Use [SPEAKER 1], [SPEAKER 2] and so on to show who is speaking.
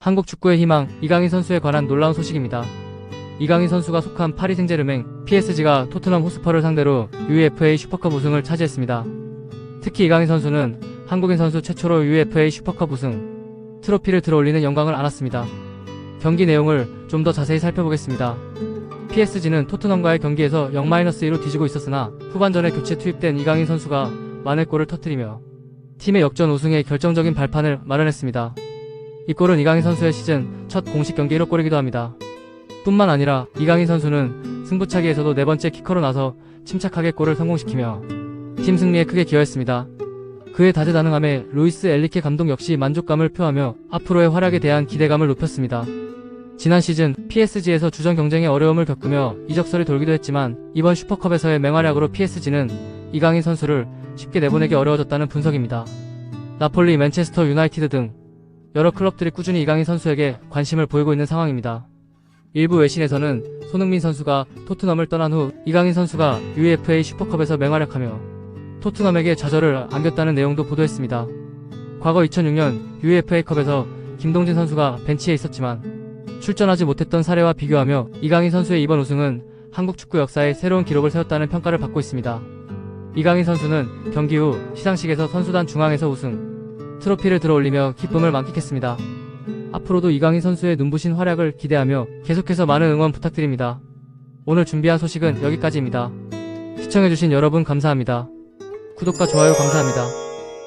[SPEAKER 1] 한국 축구의 희망 이강인 선수에 관한 놀라운 소식입니다. 이강인 선수가 속한 파리 생제르맹 PSG가 토트넘 호스퍼를 상대로 UEFA 슈퍼컵 우승을 차지했습니다. 특히 이강인 선수는 한국인 선수 최초로 UEFA 슈퍼컵 우승 트로피를 들어올리는 영광을 안았습니다. 경기 내용을 좀 더 자세히 살펴보겠습니다. PSG는 토트넘과의 경기에서 0-2로 뒤지고 있었으나 후반전에 교체 투입된 이강인 선수가 만회골을 터뜨리며 팀의 역전 우승에 결정적인 발판을 마련했습니다. 이 골은 이강인 선수의 시즌 첫 공식 경기 1호 골이기도 합니다. 뿐만 아니라 이강인 선수는 승부차기에서도 네 번째 키커로 나서 침착하게 골을 성공시키며 팀 승리에 크게 기여했습니다. 그의 다재다능함에 루이스 엘리케 감독 역시 만족감을 표하며 앞으로의 활약에 대한 기대감을 높였습니다. 지난 시즌 PSG에서 주전 경쟁에 어려움을 겪으며 이적설이 돌기도 했지만 이번 슈퍼컵에서의 맹활약으로 PSG는 이강인 선수를 쉽게 내보내기 어려워졌다는 분석입니다. 나폴리, 맨체스터 유나이티드 등 여러 클럽들이 꾸준히 이강인 선수에게 관심을 보이고 있는 상황입니다. 일부 외신에서는 손흥민 선수가 토트넘을 떠난 후 이강인 선수가 UEFA 슈퍼컵에서 맹활약하며 토트넘에게 좌절을 안겼다는 내용도 보도했습니다. 과거 2006년 UEFA컵에서 김동진 선수가 벤치에 있었지만 출전하지 못했던 사례와 비교하며 이강인 선수의 이번 우승은 한국 축구 역사에 새로운 기록을 세웠다는 평가를 받고 있습니다. 이강인 선수는 경기 후 시상식에서 선수단 중앙에서 우승, 트로피를 들어올리며 기쁨을 만끽했습니다. 앞으로도 이강인 선수의 눈부신 활약을 기대하며 계속해서 많은 응원 부탁드립니다. 오늘 준비한 소식은 여기까지입니다. 시청해주신 여러분 감사합니다. 구독과 좋아요 감사합니다.